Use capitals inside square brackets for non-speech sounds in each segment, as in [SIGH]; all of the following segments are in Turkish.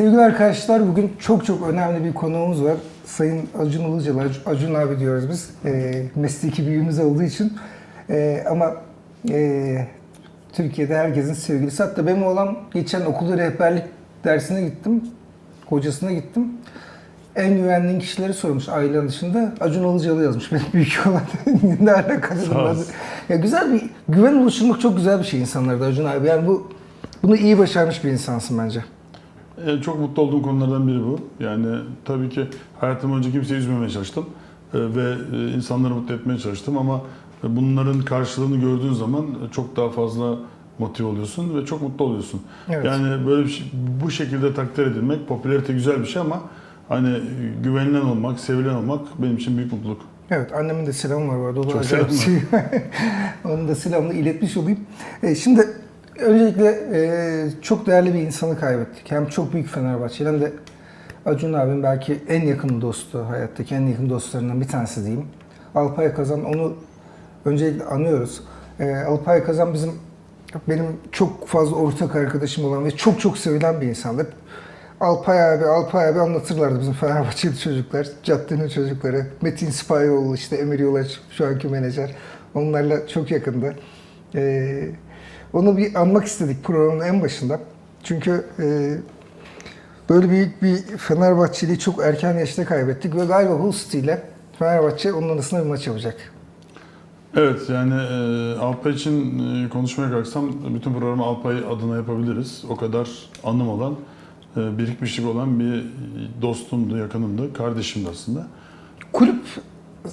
Sevgili arkadaşlar bugün çok çok önemli bir konuğumuz var. Sayın Acun Ilıcalı, Ac- Acun abi diyoruz biz. E, mesleki büyüğümüz olduğu için. E, ama e, Türkiye'de herkesin sevgilisi. Hatta benim olan geçen okulda rehberlik dersine gittim. Hocasına gittim. En güvendiğin kişileri sormuş ailen dışında. Acun Ilıcalı yazmış. Benim büyük olan [LAUGHS] ne alakası. Ya güzel bir güven oluşturmak çok güzel bir şey insanlarda Acun abi. Yani bu bunu iyi başarmış bir insansın bence. En çok mutlu olduğum konulardan biri bu. Yani tabii ki hayatım önce kimseyi üzmemeye çalıştım Ee, ve e, insanları mutlu etmeye çalıştım ama bunların karşılığını gördüğün zaman çok daha fazla motive oluyorsun ve çok mutlu oluyorsun. Evet. Yani böyle bir şey- bu şekilde takdir edilmek, popülarite güzel bir şey ama hani güvenilen olmak, sevilen olmak benim için büyük mutluluk. Evet, annemin de selamı var bu arada. Çok acayip selam bir şey. [LAUGHS] Onun da selamını iletmiş olayım. E, şimdi öncelikle e, çok değerli bir insanı kaybettik. Hem çok büyük Fenerbahçeli hem de Acun abim belki en yakın dostu, hayattaki en yakın dostlarından bir tanesi diyeyim. Alpay Kazan, onu öncelikle anıyoruz. E, Alpay Kazan bizim benim çok fazla ortak arkadaşım olan ve çok çok sevilen bir insandı. Alpay abi, Alpay abi anlatırlardı bizim Fenerbahçeli çocuklar, caddenin çocukları. Metin Sipahoğlu, işte Emir Yolaç, şu anki menajer. Onlarla çok yakındı. Ee, onu bir anmak istedik programın en başında. Çünkü e, böyle büyük bir Fenerbahçeliyi çok erken yaşta kaybettik ve galiba Hull City ile Fenerbahçe onun arasında bir maç yapacak. Evet yani e, Alpay için e, konuşmaya kalksam bütün programı Alpay adına yapabiliriz. O kadar anım olan, e, birikmişlik olan bir dostumdu, yakınımdı, kardeşimdi aslında. Kulüp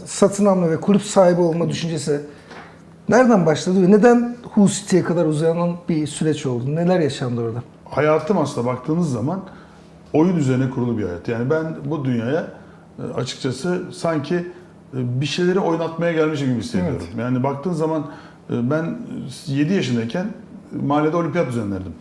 satın alma ve kulüp sahibi olma düşüncesi nereden başladı ve neden Hull City'ye kadar uzayan bir süreç oldu? Neler yaşandı orada? Hayatım aslında baktığınız zaman oyun üzerine kurulu bir hayat. Yani ben bu dünyaya e, açıkçası sanki e, bir şeyleri oynatmaya gelmişim gibi hissediyorum. Yani baktığın zaman e, ben 7 yaşındayken mahallede olimpiyat düzenlerdim.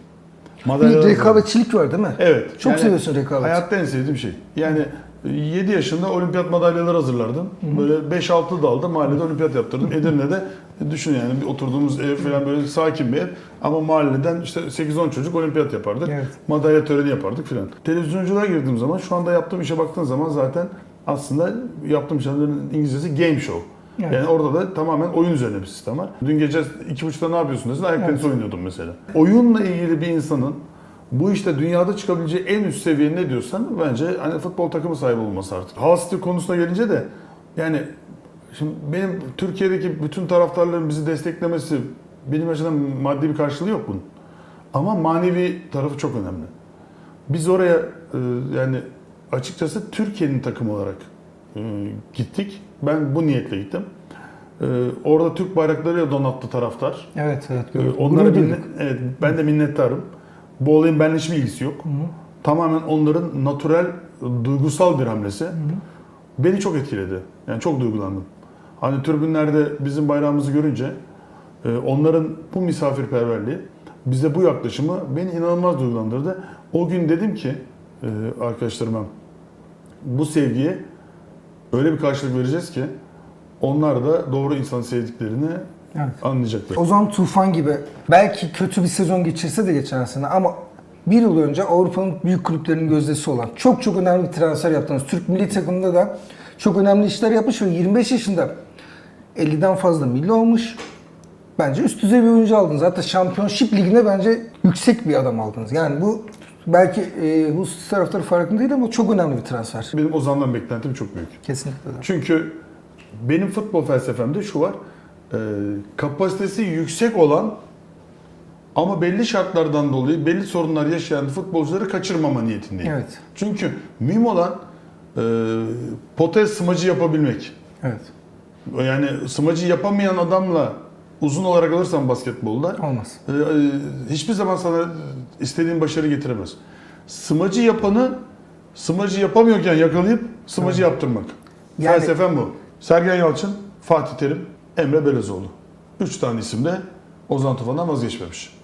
Bir Madalyalar rekabetçilik var değil mi? Evet. Çok seviyorsun rekabet. Hayatta en sevdiğim şey. Yani 7 yaşında olimpiyat madalyaları hazırlardım. Böyle 5-6 dalda mahallede olimpiyat yaptırdım. Edirne'de düşün yani bir oturduğumuz ev falan böyle sakin bir ev. Ama mahalleden işte 8-10 çocuk olimpiyat yapardık. Evet. Madalya töreni yapardık filan. Televizyonculuğa girdiğim zaman şu anda yaptığım işe baktığın zaman zaten aslında yaptığım şeylerin İngilizcesi game show. Evet. Yani orada da tamamen oyun üzerine bir sistem var. Dün gece iki buçukta ne yapıyorsun desin ayak Evet. tenisi oynuyordum mesela. Oyunla ilgili bir insanın bu işte dünyada çıkabileceği en üst seviye ne diyorsan bence hani futbol takımı sahibi olması artık. City konusuna gelince de yani şimdi benim Türkiye'deki bütün taraftarların bizi desteklemesi benim açımdan maddi bir karşılığı yok bunun. Ama manevi tarafı çok önemli. Biz oraya e, yani açıkçası Türkiye'nin takımı olarak e, gittik. Ben bu niyetle gittim. E, orada Türk bayraklarıyla donattı taraftar. Evet, evet. Gördüm. Onlara minnet, evet, ben de minnettarım. Bu olayın benimle hiçbir ilgisi yok. Tamamen onların natürel, duygusal bir hamlesi. Beni çok etkiledi. Yani çok duygulandım. Hani tribünlerde bizim bayrağımızı görünce e, onların bu misafirperverliği, bize bu yaklaşımı beni inanılmaz duygulandırdı. O gün dedim ki e, arkadaşlarıma bu sevgiye öyle bir karşılık vereceğiz ki onlar da doğru insanı sevdiklerini Evet. anlayacaklar. O zaman Tufan gibi belki kötü bir sezon geçirse de geçen sene ama bir yıl önce Avrupa'nın büyük kulüplerinin gözdesi olan çok çok önemli bir transfer yaptınız. Türk milli takımında da çok önemli işler yapmış ve 25 yaşında 50'den fazla milli olmuş. Bence üst düzey bir oyuncu aldınız. Hatta Şampiyonşip Ligi'nde bence yüksek bir adam aldınız. Yani bu belki e, bu taraftarı farkında değil ama çok önemli bir transfer. Benim Ozan'dan beklentim çok büyük. Kesinlikle. Çünkü benim futbol felsefemde şu var. e, kapasitesi yüksek olan ama belli şartlardan dolayı belli sorunlar yaşayan futbolcuları kaçırmama niyetindeyim. Evet. Çünkü mühim olan e, potaya smacı yapabilmek. Evet. Yani smacı yapamayan adamla uzun olarak alırsan basketbolda Olmaz. e, e, hiçbir zaman sana istediğin başarı getiremez. Smacı yapanı smacı yapamıyorken yakalayıp smacı yaptırmak. Yani- Felsefem bu. Sergen Yalçın, Fatih Terim, Emre Belezoğlu. Üç tane isim de Ozan Tufan'dan vazgeçmemiş.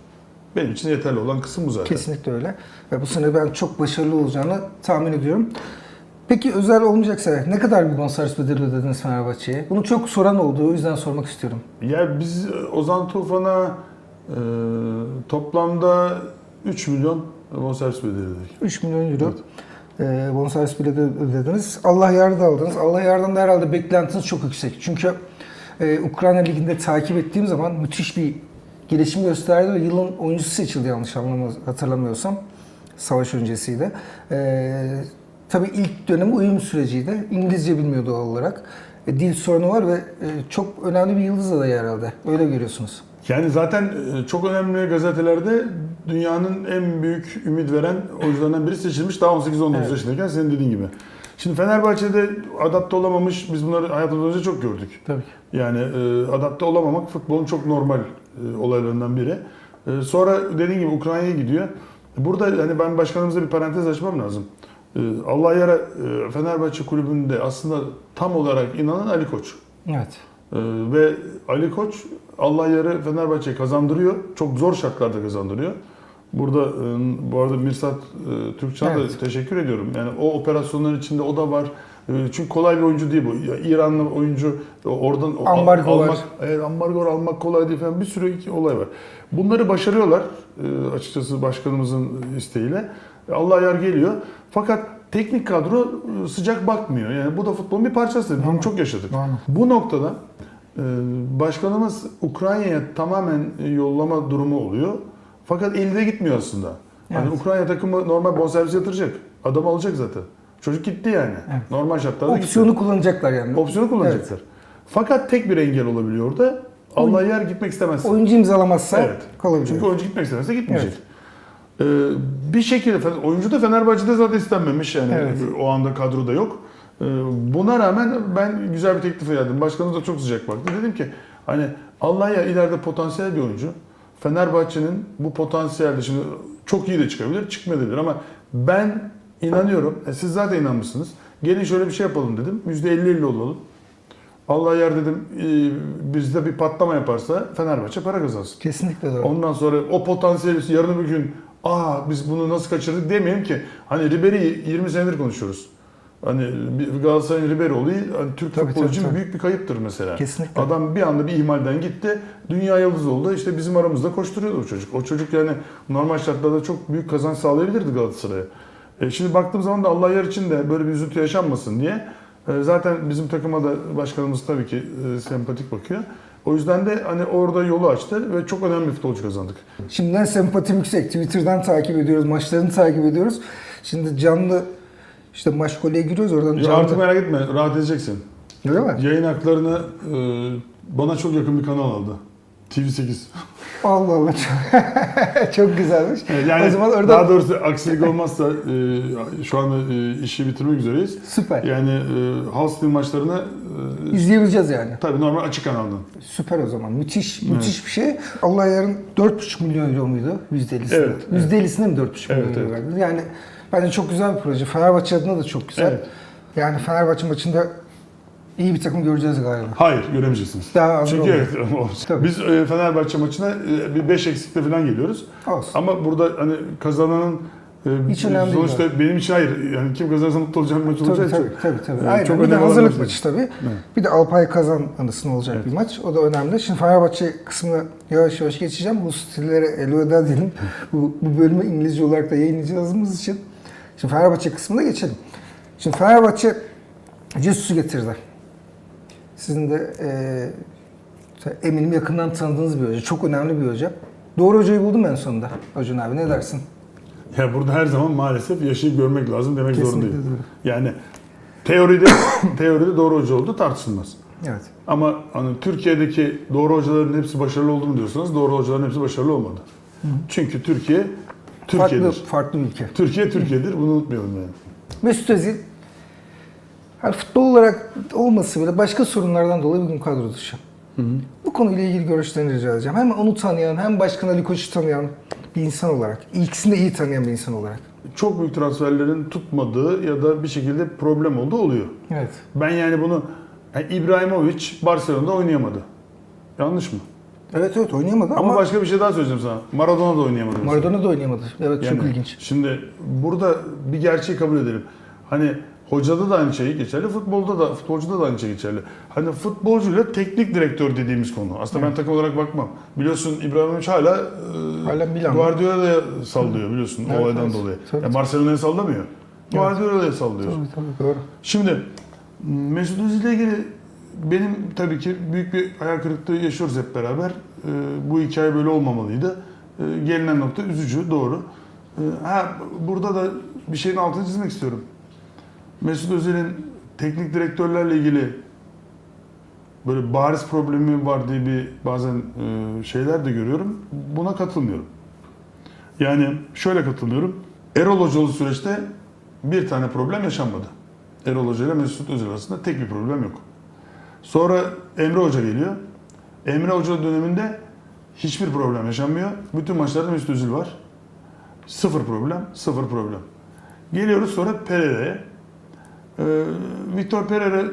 Benim için yeterli olan kısım bu zaten. Kesinlikle öyle. Ve bu sene ben çok başarılı olacağını tahmin ediyorum. Peki özel olmayacaksa ne kadar bir bonservis bedeli ödediniz Fenerbahçe'ye? Bunu çok soran oldu. O yüzden sormak istiyorum. Ya biz Ozan Tufan'a e, toplamda 3 milyon bonservis bedeli ödedik. 3 milyon euro e, bonservis de ödediniz. Allah yardı aldınız. Allah yardım da herhalde beklentiniz çok yüksek. Çünkü e, Ukrayna Ligi'nde takip ettiğim zaman müthiş bir gelişim gösterdi ve yılın oyuncusu seçildi yanlış anlamaz, hatırlamıyorsam. Savaş öncesiydi. E, tabii ilk dönemi uyum süreciydi. İngilizce bilmiyor doğal olarak. E, dil sorunu var ve e, çok önemli bir yıldız adayı herhalde. Öyle görüyorsunuz. Yani zaten e, çok önemli gazetelerde dünyanın en büyük ümit veren oyuncularından biri seçilmiş daha 18-19 Evet. yaşındayken senin dediğin gibi. Şimdi Fenerbahçe'de adapte olamamış, biz bunları hayatımız önce çok gördük. Tabii ki. Yani e, adapte olamamak futbolun çok normal e, olaylarından biri. E, sonra dediğin gibi Ukrayna'ya gidiyor. Burada hani ben başkanımıza bir parantez açmam lazım. E, Allah yara e, Fenerbahçe kulübünde aslında tam olarak inanan Ali Koç. Evet. Ee, ve Ali Koç Allah yarı Fenerbahçe'yi kazandırıyor. Çok zor şartlarda kazandırıyor. Burada e, bu arada Mirsat e, Türkçen'e Evet. de teşekkür ediyorum. Yani o operasyonların içinde o da var. E, Çünkü kolay bir oyuncu değil bu. Ya İranlı oyuncu oradan Ambargo almak, evet, ambargo almak kolay değil falan bir sürü iki olay var. Bunları başarıyorlar açıkçası başkanımızın isteğiyle. Allah yar geliyor. Fakat teknik kadro e, sıcak bakmıyor. Yani bu da futbolun bir parçası. Bunu çok yaşadık. Normal. Bu noktada e, başkanımız Ukrayna'ya tamamen yollama durumu oluyor. Fakat elde gitmiyor aslında. Hani Evet. Ukrayna takımı normal bonservis yatıracak. Adam alacak zaten. Çocuk gitti yani. Evet. Normal şartlarda Opsiyonu kullanacaklar yani. gitti. Opsiyonu kullanacaklar. Fakat tek bir engel olabiliyor orada. Allah yer gitmek istemez. Oyuncu imzalamazsa Evet. kalabilir. Çünkü oyuncu gitmek istemezse gitmeyecek. Ee, bir şekilde oyuncu da Fenerbahçe'de zaten istenmemiş yani Evet. o anda kadroda yok. Ee, buna rağmen ben güzel bir teklif geldim. Başkanımız da çok sıcak baktı. Dedim ki hani Allah ya ileride potansiyel bir oyuncu. Fenerbahçe'nin bu potansiyelde şimdi çok iyi de çıkabilir, çıkmayabilir ama ben inanıyorum. E, siz zaten inanmışsınız. Gelin şöyle bir şey yapalım dedim. %50-50 olalım. Allah yer dedim e, bizde bir patlama yaparsa Fenerbahçe para kazansın. Kesinlikle doğru. Ondan sonra o potansiyeli yarın bir gün aa biz bunu nasıl kaçırdık demeyelim ki hani Ribery'i 20 senedir konuşuyoruz. Hani Galatasaray'ın Ribery olayı hani Türk Tabii, futbolu tabii, için tabii. büyük bir kayıptır mesela. Kesinlikle. Adam bir anda bir ihmalden gitti. Dünya yıldızı oldu. İşte bizim aramızda koşturuyordu o çocuk. O çocuk yani normal şartlarda çok büyük kazanç sağlayabilirdi Galatasaray'a. E şimdi baktığım zaman da Allah yer için de böyle bir üzüntü yaşanmasın diye e, zaten bizim takıma da başkanımız tabii ki e, sempatik bakıyor. O yüzden de hani orada yolu açtı ve çok önemli bir futbolcu kazandık. Şimdiden sempatim yüksek. Twitter'dan takip ediyoruz, maçlarını takip ediyoruz. Şimdi canlı işte maç kolye giriyoruz oradan Ya canlı. artık merak etme, rahat edeceksin. Öyle mi? Yayın haklarını e, bana çok yakın bir kanal aldı. TV8. Allah Allah. Çok, [LAUGHS] güzelmiş. Yani o zaman orada daha doğrusu aksilik olmazsa e, şu anda e, işi bitirmek üzereyiz. süper. Yani e, Steel maçlarını e, İzleyebileceğiz yani. tabii normal açık kanaldan. Süper o zaman. Müthiş, müthiş bir şey. Allah yarın 4,5 milyon euro muydu? %50'sine. Evet, evet. %50'sine mi 4,5 Evet, milyon euro evet. verdiniz? Yani bence çok güzel bir proje. Fenerbahçe adına da çok güzel. Evet. Yani Fenerbahçe maçında iyi bir takım göreceğiz galiba. Hayır, göremeyeceksiniz. Daha az Çünkü evet, Tabii. biz e, Fenerbahçe maçına e, bir 5 eksikle falan geliyoruz. Olsun. Ama burada hani kazananın e, Hiç önemli değil sonuçta benim için hayır. Yani kim kazanırsa mutlu olacağım maç Tabii olacağı tabii, için. tabii, tabii. e, Aynen. çok bir de önemli olan hazırlık maç. maçı tabii. Bir de Alpay Kazan anısına olacak bir maç. O da önemli. Şimdi Fenerbahçe kısmına yavaş yavaş geçeceğim. Bu stillere elveda diyelim. bu, bu bölümü İngilizce olarak da yayınlayacağımız için. Şimdi Fenerbahçe kısmına geçelim. Şimdi Fenerbahçe Cesus'u getirdi. Sizin de eee, eminim yakından tanıdığınız bir hoca. Çok önemli bir hoca. Doğru hocayı buldum en sonunda. Acun abi ne dersin? Ya burada her zaman maalesef yaşayıp görmek lazım demek Kesinlikle zorundayım. doğru. Yani teoride [COUGHS] teoride doğru hoca oldu tartışılmaz. Evet. Ama hani Türkiye'deki doğru hocaların hepsi başarılı oldu mu diyorsanız doğru hocaların hepsi başarılı olmadı. Çünkü Türkiye Türkiye'dir. Farklı, farklı ülke. Türkiye Türkiye'dir. Bunu unutmayalım yani. Mesut Özil hani futbol olarak olması bile başka sorunlardan dolayı bugün kadro dışı. Bu konuyla ilgili görüşlerini rica edeceğim. Hem onu tanıyan hem Başkan Ali Koç'u tanıyan bir insan olarak. İkisini de iyi tanıyan bir insan olarak. Çok büyük transferlerin tutmadığı ya da bir şekilde problem olduğu oluyor. Evet. Ben yani bunu yani İbrahimovic Barcelona'da oynayamadı. Yanlış mı? Evet evet oynayamadı Ama, ama, başka bir şey daha söyleyeceğim sana. Maradona da oynayamadı. mesela. Maradona da oynayamadı. Evet çok Yani ilginç. Şimdi burada bir gerçeği kabul edelim. Hani Hocada da aynı şey geçerli, futbolda da futbolcuda da aynı şey geçerli. Hani futbolcuyla teknik direktör dediğimiz konu. Aslında ben takım olarak bakmam. Biliyorsun İbrahimovic hala, e, Hala Milan'da. Guardiola'ya sallıyor biliyorsun Evet, olaydan evet. dolayı. Tabii. Ya Barcelona'ya sallamıyor. Guardiola'ya sallıyor. Tabii tabii doğru. Şimdi Mesut Özil ile ilgili benim tabii ki büyük bir hayal kırıklığı yaşıyoruz hep beraber. Ee, bu hikaye böyle olmamalıydı. Ee, gelinen nokta üzücü, doğru. Ha, burada da bir şeyin altını çizmek istiyorum. Mesut Özil'in teknik direktörlerle ilgili böyle bariz problemi var diye bir bazen e, şeyler de görüyorum. Buna katılmıyorum. Yani şöyle katılmıyorum. Erol Hocalı süreçte bir tane problem yaşanmadı. Erol Hoca ile Mesut Özil arasında tek bir problem yok. Sonra Emre Hoca geliyor. Emre Hoca döneminde hiçbir problem yaşanmıyor. Bütün maçlarda Mesut Özil var. Sıfır problem, sıfır problem. Geliyoruz sonra Pereira'ya. Ee, Victor Pereira e,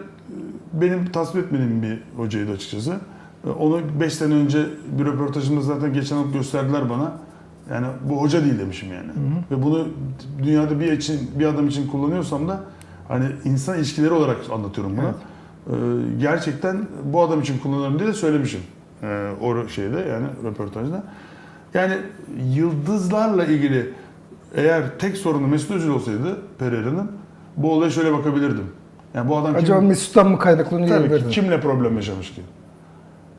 benim tasvip etmediğim bir hocaydı açıkçası. Ee, Onu 5 sene önce bir röportajımda zaten geçen hafta gösterdiler bana. Yani bu hoca değil demişim yani. Ve bunu dünyada bir için bir adam için kullanıyorsam da hani insan ilişkileri olarak anlatıyorum bunu. Ee, gerçekten bu adam için kullanıyorum diye de söylemişim. Ee, o şeyde yani röportajda. Yani yıldızlarla ilgili eğer tek sorunu Mesut Özil olsaydı Pereira'nın bu olaya şöyle bakabilirdim. Yani bu adam kim- Acaba Mesut'tan mı kaynaklanıyor Tabii ki. Kimle problem yaşamış ki?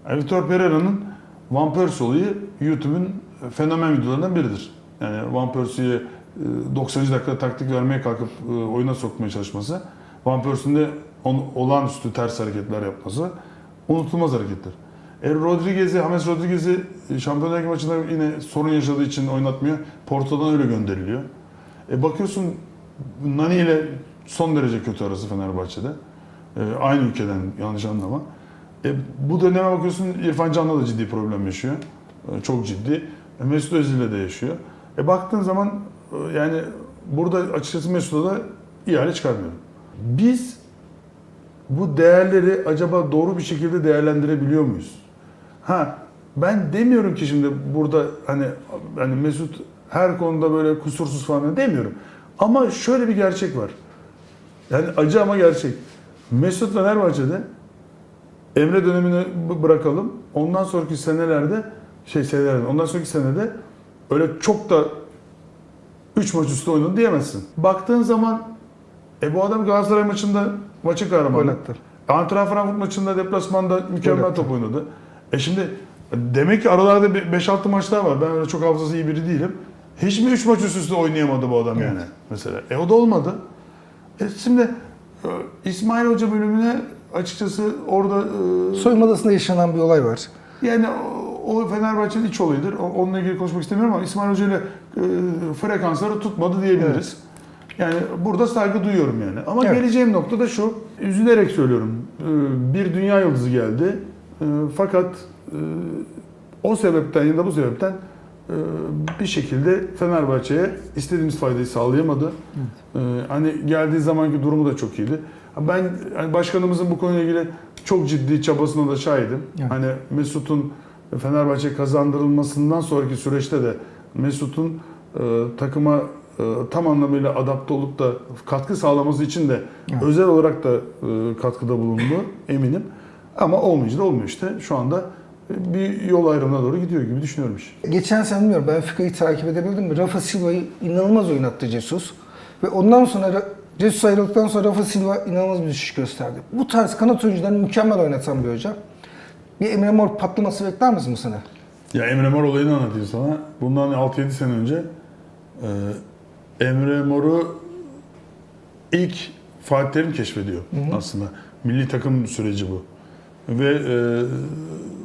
Yani Vitor Pereira'nın Van Persie olayı YouTube'un fenomen videolarından biridir. Yani Van Persie'ye e, 90. dakikada taktik vermeye kalkıp e, oyuna sokmaya çalışması, Van Persie'nin de olağanüstü ters hareketler yapması unutulmaz hareketler. E, Rodriguez'i, James Rodriguez'i e, Şampiyonlar Ligi maçında yine sorun yaşadığı için oynatmıyor. Porto'dan öyle gönderiliyor. E, bakıyorsun Nani ile son derece kötü arası Fenerbahçe'de. E, aynı ülkeden yanlış anlama. E, bu döneme bakıyorsun İrfan Can'la da ciddi problem yaşıyor. E, çok ciddi. E, Mesut Özil'le de yaşıyor. E, baktığın zaman e, yani burada açıkçası Mesut'a da ihale çıkarmıyorum. Biz bu değerleri acaba doğru bir şekilde değerlendirebiliyor muyuz? Ha ben demiyorum ki şimdi burada hani hani Mesut her konuda böyle kusursuz falan demiyorum. Ama şöyle bir gerçek var. Yani acı ama gerçek. Mesut Fenerbahçe'de Emre dönemini bırakalım. Ondan sonraki senelerde şey senelerde ondan sonraki senede öyle çok da 3 maç üstü oynadı diyemezsin. Baktığın zaman e bu adam Galatasaray maçında maçın Gol kahramanı. Antrenman Frankfurt maçında deplasmanda mükemmel attı. top oynadı. E şimdi demek ki aralarda 5-6 maç daha var. Ben öyle çok hafızası iyi biri değilim. Hiç mi 3 maç üst üste oynayamadı bu adam Evet. yani mesela? E o da olmadı. E şimdi e, İsmail Hoca bölümüne açıkçası orada e, Soyunma odasında yaşanan bir olay var. yani o, Fenerbahçe'nin iç olayıdır. Onunla ilgili konuşmak istemiyorum ama İsmail Hoca ile e, frekansları tutmadı diyebiliriz. Yani burada saygı duyuyorum yani. Ama Evet. geleceğim nokta da şu. Üzülerek söylüyorum. E, Bir dünya yıldızı geldi. E, Fakat e, o sebepten ya da bu sebepten bir şekilde Fenerbahçe'ye istediğimiz faydayı sağlayamadı. E, Hani geldiği zamanki durumu da çok iyiydi. Ben hani başkanımızın bu konuyla ilgili çok ciddi çabasına da şahidim. Evet. Hani Mesut'un Fenerbahçe kazandırılmasından sonraki süreçte de Mesut'un e, takıma e, tam anlamıyla adapte olup da katkı sağlaması için de Evet. özel olarak da e, katkıda bulundu eminim. Ama olmayınca da olmuyor işte. Şu anda bir yol ayrımına doğru gidiyor gibi düşünüyorum iş. Geçen sene bilmiyorum Benfica'yı takip edebildim mi? Rafa Silva'yı inanılmaz oynattı Jesus. Ve ondan sonra Ra- Jesus ayrıldıktan sonra Rafa Silva inanılmaz bir düşüş gösterdi. Bu tarz kanat oyuncularını mükemmel oynatan bir hoca. Bir Emre Mor patlaması bekler misin bu sene? Ya Emre Mor olayını anlatayım sana. Bundan 6-7 sene önce e, Emre Mor'u ilk Fatih Terim keşfediyor aslında. Milli takım süreci bu. Ve e,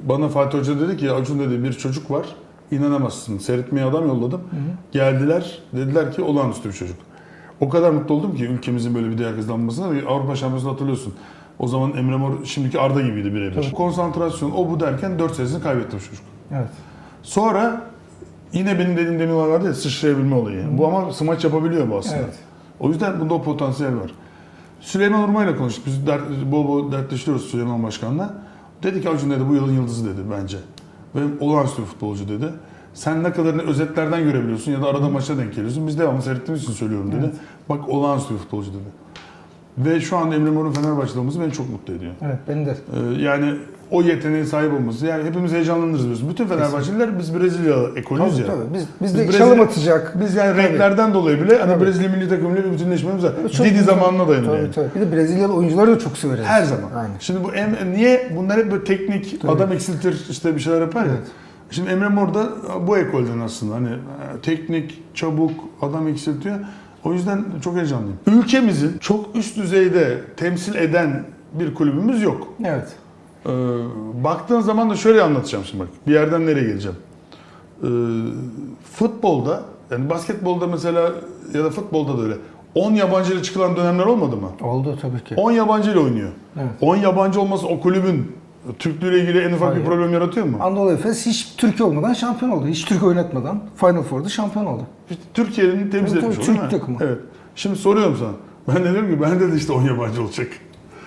bana Fatih Hoca dedi ki Acun dedi bir çocuk var. İnanamazsın. Seyretmeye adam yolladım. Geldiler. Dediler ki olağanüstü bir çocuk. O kadar mutlu oldum ki ülkemizin böyle bir değer kazanmasına. Avrupa Şampiyonası'nı hatırlıyorsun. O zaman Emre Mor şimdiki Arda gibiydi birebir. Tabii. Konsantrasyon o bu derken 4 senesini kaybetti bu çocuk. Evet. Sonra yine benim dediğim demin vardı ya sıçrayabilme olayı. Bu ama smaç yapabiliyor bu aslında. Evet. O yüzden bunda o potansiyel var. Süleyman Urma ile konuştuk. Biz dert, bol bol dertleşiyoruz Süleyman Başkan'la. Dedi ki Acun dedi bu yılın yıldızı dedi bence. Ve olağanüstü bir futbolcu dedi. Sen ne kadarını özetlerden görebiliyorsun ya da arada maça denk geliyorsun. Biz devamlı seyrettiğimiz için söylüyorum dedi. Bak olağanüstü bir futbolcu dedi. Ve şu anda Emre Mor'un Fenerbahçe'de olması beni çok mutlu ediyor. Evet beni de. Ee, yani o yeteneğe sahip olması. Yani hepimiz heyecanlanırız biz. Bütün Fenerbahçeliler biz Brezilya ekolüyüz ya. tabii. Biz, biz de Brezilya- çalım atacak. Biz yani Tabii. renklerden dolayı bile hani Tabii. Brezilya milli takımıyla bir bütünleşmemiz var. Çok Didi zamanına dayanıyor. Tabii yani. tabii. Bir de Brezilyalı oyuncuları da çok severiz. Her zaman. Aynen. Şimdi bu em, niye bunlar hep böyle teknik, Tabii. adam eksiltir işte bir şeyler yapar ya. Evet. Şimdi Emre Mor da bu ekolden aslında hani e, teknik, çabuk, adam eksiltiyor. O yüzden çok heyecanlıyım. Ülkemizin çok üst düzeyde temsil eden bir kulübümüz yok. Evet. Ee, baktığın zaman da şöyle anlatacağım şimdi bak. Bir yerden nereye geleceğim. Ee, futbolda, yani basketbolda mesela ya da futbolda da öyle. 10 yabancı ile çıkılan dönemler olmadı mı? Oldu tabii ki. 10 yabancı ile oynuyor. Evet. 10 yabancı olması o kulübün Türklüğüyle ilgili en ufak Hayır. bir problem yaratıyor mu? Anadolu Efes hiç Türkiye olmadan şampiyon oldu. Hiç Türk oynatmadan Final Four'da şampiyon oldu. İşte Türkiye'nin temsil Tabii, etmiş tabii, Türk takımı. Evet. Şimdi soruyorum sana. Ben de diyorum ki bende de işte 10 yabancı olacak.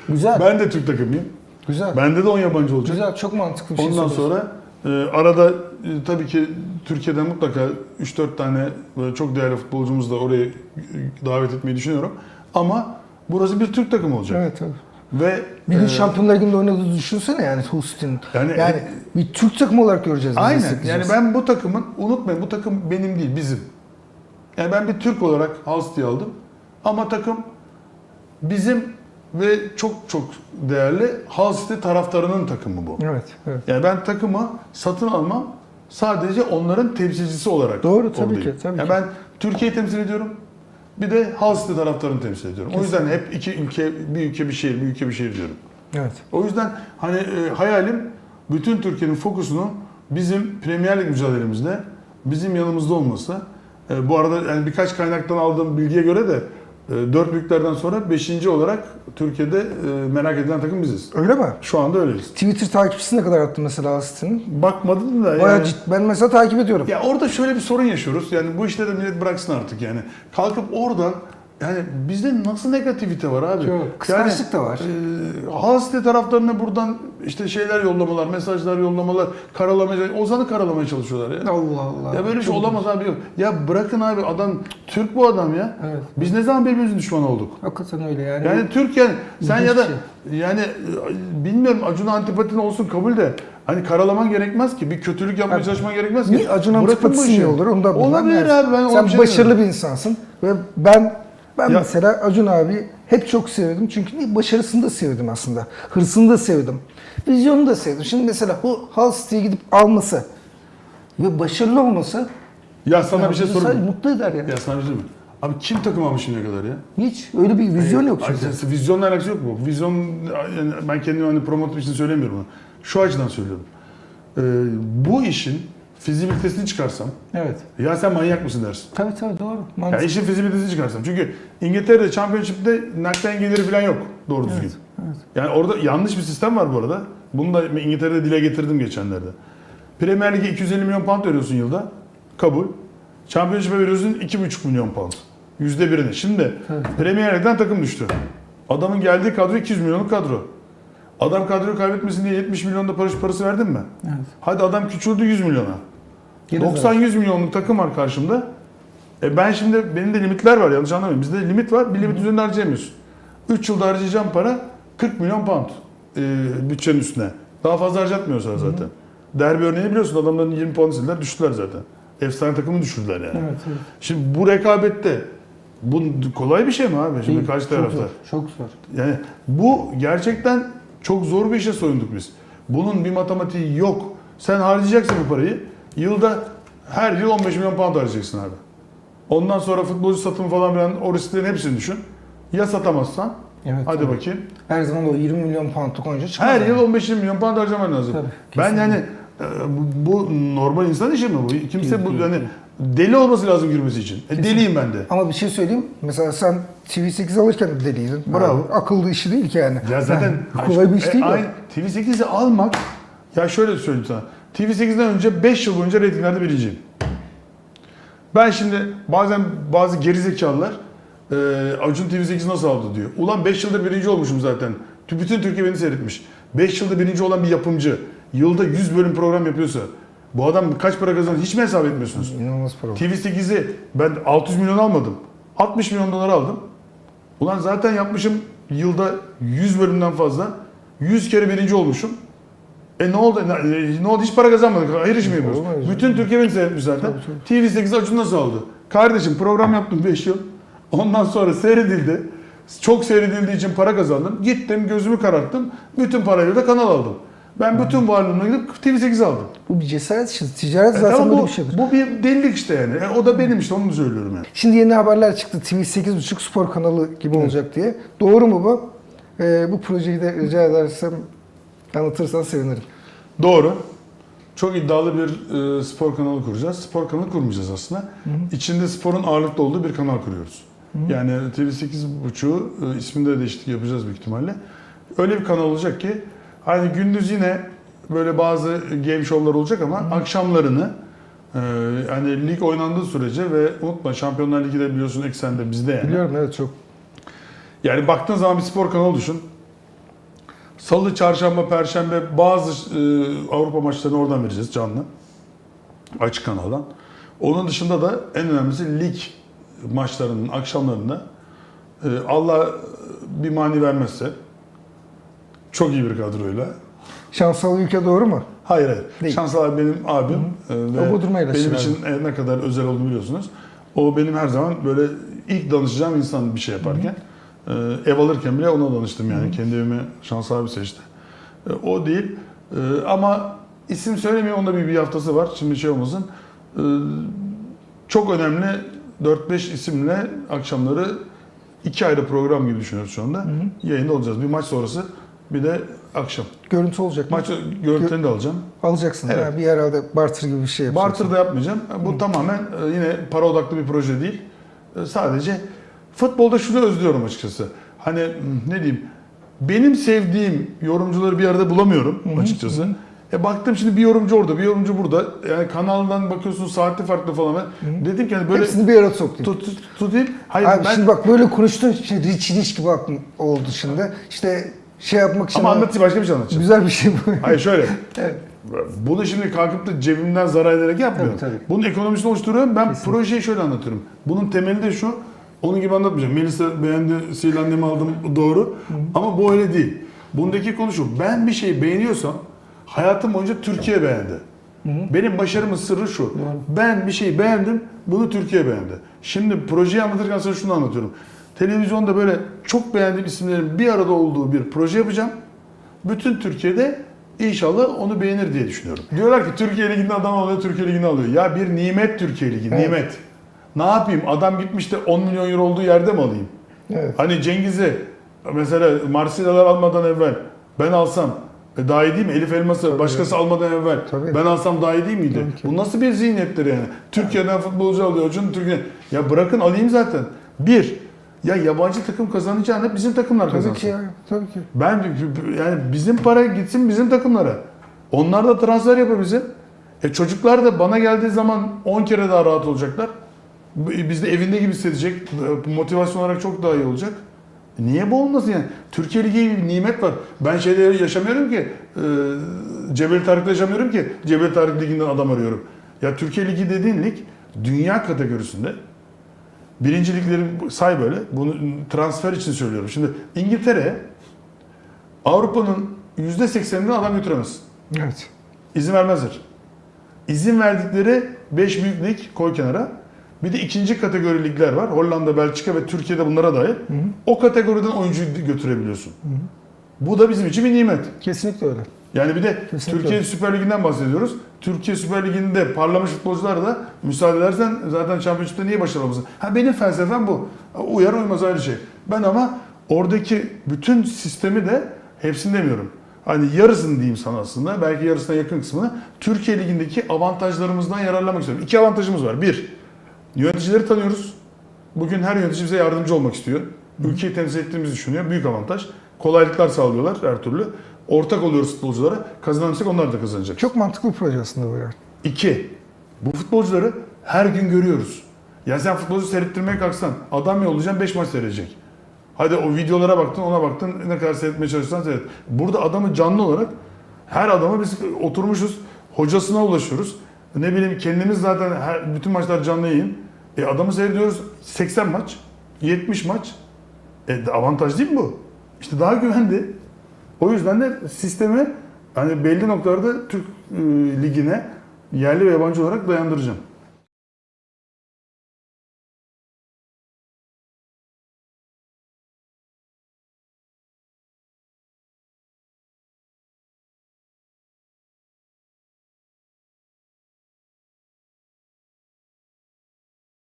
Güzel. Ben de Türk takımıyım. Güzel. Bende de 10 yabancı olacak. Güzel. Çok mantıklı bir şey Ondan sonra e, arada e, tabii ki Türkiye'den mutlaka 3-4 tane böyle çok değerli futbolcumuzu da oraya e, davet etmeyi düşünüyorum. Ama burası bir Türk takımı olacak. Evet tabii. Ve Bir gün e, Şampiyonlar Ligi'nde oynadığını düşünsene yani Houston. Yani- Yani, bir Türk takımı olarak göreceğiz. biz Aynen. destekleyeceğiz. Yani ben bu takımın unutmayın bu takım benim değil bizim. Yani ben bir Türk olarak Halstead'i aldım. Ama takım bizim ve çok çok değerli Halstead taraftarının takımı bu. Evet, evet. Yani ben takımı satın almam sadece onların temsilcisi olarak Doğru, tabii oradayım. ki, tabii yani ki. ben Türkiye'yi temsil ediyorum. Bir de Halstead taraftarını temsil ediyorum. O yüzden hep iki ülke, bir ülke bir şehir, bir ülke bir şehir diyorum. Evet. O yüzden hani e, hayalim bütün Türkiye'nin fokusunu bizim Premier Lig mücadelemizde bizim yanımızda olması. E, bu arada yani birkaç kaynaktan aldığım bilgiye göre de dört büyüklerden sonra beşinci olarak Türkiye'de e, merak edilen takım biziz. Öyle mi? Şu anda öyleyiz. Twitter takipçisi ne kadar arttı mesela Aslı'nın? Bakmadım da Bayağı yani. ciddi. Ben mesela takip ediyorum. Ya orada şöyle bir sorun yaşıyoruz. Yani bu işleri de millet bıraksın artık yani. Kalkıp oradan yani bizde nasıl negativite var abi? Çok. Kıskançlık da var. E, Halsey taraflarına buradan işte şeyler yollamalar, mesajlar yollamalar, karalamaya, Ozan'ı karalamaya çalışıyorlar ya. Allah Allah. Ya böyle bir şey olamaz abi. Ya bırakın abi adam Türk bu adam ya. Evet. Biz ne zaman birbirimizin düşmanı olduk? Hakikaten öyle yani. Yani Türk yani sen ya da bir yani bilmiyorum Acun'a antipatin olsun kabul de hani karalaman gerekmez ki bir kötülük yapmaya Abi, çalışman gerekmez ki. Niye Acun antipatisi niye olur? Onu da Olabilir abi ben Sen şey başarılı bir insansın. Ve ben ben Ya- mesela Acun abi hep çok sevdim. Çünkü başarısını da sevdim aslında. Hırsını da sevdim. Vizyonu da sevdim. Şimdi mesela bu Hull City'ye gidip alması ve başarılı olması Ya sana ya bir şey sorayım. mutlu eder yani. Ya sana bir şey mi? Abi kim takım almış şimdiye kadar ya? Hiç öyle bir vizyon yok Ay, çünkü. sen- Vizyonla alakası yok mu? Vizyon, yani ben kendimi hani promote için söylemiyorum. Şu açıdan söylüyorum. Ee, bu işin fizibilitesini çıkarsam, Evet. ya sen manyak mısın dersin. Tabii tabii doğru. Ya Mantıklı. işin fizibilitesini çıkarsam. Çünkü İngiltere'de Championship'te naklen geliri falan yok doğru düzgün. evet. Yani orada yanlış bir sistem var bu arada. Bunu da İngiltere'de dile getirdim geçenlerde. Premier Lig'e 250 milyon pound veriyorsun yılda. Kabul. Championship'e veriyorsun 2,5 milyon pound. Yüzde birini. Şimdi Evet. Premier Lig'den takım düştü. Adamın geldiği kadro 200 milyonluk kadro. Adam kadroyu kaybetmesin diye 70 milyon da parası, parası verdin mi? Evet. Hadi adam küçüldü 100 milyona. Geri 90-100 milyonluk takım var karşımda. E ben şimdi benim de limitler var yanlış anlamayın. Bizde limit var. Bir limit üzerinde harcayamıyorsun. 3 yılda harcayacağım para 40 milyon pound e, bütçenin üstüne. Daha fazla harcatmıyor sana zaten. Derbi örneğini biliyorsun adamların 20 puan sildiler düştüler zaten. Efsane takımı düşürdüler yani. Evet, evet. Şimdi bu rekabette bu kolay bir şey mi abi? Şimdi Değil, karşı çok tarafta. zor, Çok zor. Yani bu gerçekten çok zor bir işe soyunduk biz. Bunun bir matematiği yok. Sen harcayacaksın bu parayı. Yılda her yıl 15 milyon pound harcayacaksın abi. Ondan sonra futbolcu satımı falan filan o risklerin hepsini düşün. Ya satamazsan Evet, hadi tabii. bakayım. Her zaman o 20 milyon poundluk oyuncu çıkmaz. Her yani. yıl 15 milyon pound harcaman lazım. Tabii, ben kesinlikle. yani e, bu, bu normal insan işi mi bu? Kimse bu yani deli olması lazım girmesi için. E, deliyim ben de. Ama bir şey söyleyeyim. Mesela sen TV8 alırken de deliydin. Bravo. Yani akıllı işi değil ki yani. Ya zaten Yani [LAUGHS] kolay bir iş E, değil o. aynı- TV8'i almak ya şöyle söyleyeyim sana. TV8'den önce 5 yıl boyunca reytinglerde birinciyim. Ben şimdi bazen bazı gerizekalılar e, Acun TV8 nasıl aldı diyor. Ulan 5 yıldır birinci olmuşum zaten. Tü- Bütün Türkiye beni seyretmiş. 5 yılda birinci olan bir yapımcı yılda 100 bölüm program yapıyorsa bu adam kaç para kazanır hiç mi hesap etmiyorsunuz? İnanılmaz para. TV8'i ben 600 milyon almadım. 60 milyon dolar aldım. Ulan zaten yapmışım Yılda 100 bölümden fazla. 100 kere birinci olmuşum. E ne oldu? Ne, e, ne oldu? Hiç para kazanmadık. Hayır iş mi yapıyoruz? Olmaz. Bütün Türkiye beni seyretmiş zaten. Tabii, TV8 Acun nasıl oldu? Kardeşim program yaptım 5 yıl. Ondan sonra seyredildi. Çok seyredildiği için para kazandım. Gittim gözümü kararttım. Bütün parayla da kanal aldım. Ben bütün varlığımla gidip TV8 aldım. Bu bir cesaret işi. Ticaret E zaten tamam, böyle bu, bir şeydir. bu bir delilik işte yani. E, o da benim işte onu söylüyorum yani. Şimdi yeni haberler çıktı. TV 8.5 spor kanalı gibi olacak diye. Doğru mu bu? Ee, bu projeyi de rica edersem anlatırsan sevinirim. Doğru. Çok iddialı bir e, spor kanalı kuracağız. Spor kanalı kurmayacağız aslında. İçinde sporun ağırlıklı olduğu bir kanal kuruyoruz. Yani TV8.5'u e, isminde de değişiklik yapacağız büyük ihtimalle. Öyle bir kanal olacak ki hani gündüz yine böyle bazı game show'lar olacak ama akşamlarını e, hani lig oynandığı sürece ve unutma Şampiyonlar Ligi de biliyorsun eksende bizde yani. Biliyorum evet çok. Yani baktığın zaman bir spor kanalı düşün. Salı, çarşamba, perşembe bazı e, Avrupa maçlarını oradan vereceğiz canlı. Açık kanaldan. Onun dışında da en önemlisi lig maçlarının akşamlarında e, Allah bir mani vermezse çok iyi bir kadroyla. Şansal ülke doğru mu? Hayır hayır. Değil. Şansal abi benim abim e, ve O Bodrum'a benim için e, ne kadar özel olduğunu biliyorsunuz. O benim her zaman böyle ilk danışacağım insan bir şey yaparken. E, ev alırken bile ona danıştım yani. Kendi evimi Şansal abi seçti. E, o değil. E, ama isim söylemeyeyim onda bir, bir haftası var. Şimdi şey olmasın. Çok önemli 4-5 isimle akşamları iki ayrı program gibi düşünüyoruz şu anda. Yayında olacağız. Bir maç sonrası bir de akşam. Görüntü olacak mı? Maç görüntülerini de alacağım. Alacaksın. Evet. Ha, bir herhalde barter gibi bir şey yapacaksın. Barter da yapmayacağım. Bu tamamen e, yine para odaklı bir proje değil. E, Sadece futbolda şunu özlüyorum açıkçası. Hani ne diyeyim? Benim sevdiğim yorumcuları bir arada bulamıyorum açıkçası. E baktım şimdi bir yorumcu orada, bir yorumcu burada. Yani kanaldan bakıyorsun saatli farklı falan. Dedim ki hani böyle Hepsini bir arada soktum. tut, tut, tutayım. Hayır Abi ben şimdi bak böyle konuştun. Şey, Rich Rich gibi oldu şimdi. İşte şey yapmak için ama anlatayım başka bir şey anlatacağım. güzel bir şey bu. Hayır şöyle. [LAUGHS] Evet. Bunu şimdi kalkıp da cebimden zarar ederek yapmıyorum. Tabii, tabii. Bunun ekonomisini oluşturuyorum. Ben Kesinlikle. projeyi şöyle anlatıyorum. Bunun temeli de şu. Onun gibi anlatmayacağım. Melisa beğendi, Sihirli annemi aldım doğru. Ama bu öyle değil. Bundaki konu şu. Ben bir şeyi beğeniyorsam hayatım boyunca Türkiye beğendi. Benim başarımın sırrı şu. Ben bir şeyi beğendim, bunu Türkiye beğendi. Şimdi projeyi anlatırken sana şunu anlatıyorum. Televizyonda böyle çok beğendiğim isimlerin bir arada olduğu bir proje yapacağım. Bütün Türkiye'de inşallah onu beğenir diye düşünüyorum. Diyorlar ki Türkiye Ligi'nde adam alıyor, Türkiye Ligi'ni alıyor. Ya bir nimet Türkiye Ligi, Evet. nimet. Ne yapayım? Adam gitmiş de 10 milyon euro olduğu yerde mi alayım? Evet. Hani Cengiz'i mesela Marsilyalar almadan evvel ben alsam e, daha iyi değil mi? Elif Elmas'ı başkası almadan evvel Tabii. ben alsam daha iyi değil miydi? Tabii. Bu nasıl bir zihniyettir yani? Türkiye'den futbolcu alıyor, Acun Türkiye. Ya bırakın alayım zaten. Bir, ya yabancı takım kazanacağına bizim takımlar Tabii kazansın. ki ya. Tabii ki. Ben yani bizim para gitsin bizim takımlara. Onlar da transfer yapabilsin. E çocuklar da bana geldiği zaman 10 kere daha rahat olacaklar. Biz de evinde gibi hissedecek. Motivasyon olarak çok daha iyi olacak. E Niye bu olmasın yani? Türkiye Ligi gibi bir nimet var. Ben şeyde yaşamıyorum ki. E, Cebel Tarık'ta yaşamıyorum ki. Cebel Tarık Ligi'nden adam arıyorum. Ya Türkiye Ligi dediğin lig dünya kategorisinde. Birinci ligleri say böyle. Bunu transfer için söylüyorum. Şimdi İngiltere Avrupa'nın %80'ini adam götüremez. Evet. İzin vermezler. İzin verdikleri 5 büyük lig koy kenara. Bir de ikinci kategori ligler var. Hollanda, Belçika ve Türkiye'de bunlara dahil. O kategoriden oyuncu götürebiliyorsun. Bu da bizim için bir nimet. Kesinlikle öyle. Yani bir de Kesinlikle Türkiye öyle. Süper Ligi'nden bahsediyoruz. Türkiye Süper Ligi'nde parlamış futbolcular da müsaade edersen zaten şampiyonlukta niye başarılı olmasın? Ha benim felsefem bu. Uyar uymaz ayrı şey. Ben ama oradaki bütün sistemi de hepsini demiyorum. Hani yarısını diyeyim sana aslında. Belki yarısına yakın kısmını. Türkiye Ligi'ndeki avantajlarımızdan yararlanmak istiyorum. İki avantajımız var. Bir, yöneticileri tanıyoruz. Bugün her yönetici bize yardımcı olmak istiyor. Ülkeyi temsil ettiğimizi düşünüyor. Büyük avantaj. Kolaylıklar sağlıyorlar her türlü. Ortak oluyoruz futbolculara. Kazanırsak onlar da kazanacak. Çok mantıklı bir proje aslında bu ya. İki, bu futbolcuları her gün görüyoruz. Ya sen futbolcu seyrettirmeye kalksan adam yollayacaksın 5 maç seyredecek. Hadi o videolara baktın ona baktın ne kadar seyretmeye çalışsan seyret. Burada adamı canlı olarak her adama biz oturmuşuz hocasına ulaşıyoruz. Ne bileyim kendimiz zaten her, bütün maçlar canlı yayın. E adamı seyrediyoruz 80 maç, 70 maç. E avantaj değil mi bu? İşte daha güvendi. O yüzden de sistemi hani belli noktalarda Türk e, ligine yerli ve yabancı olarak dayandıracağım.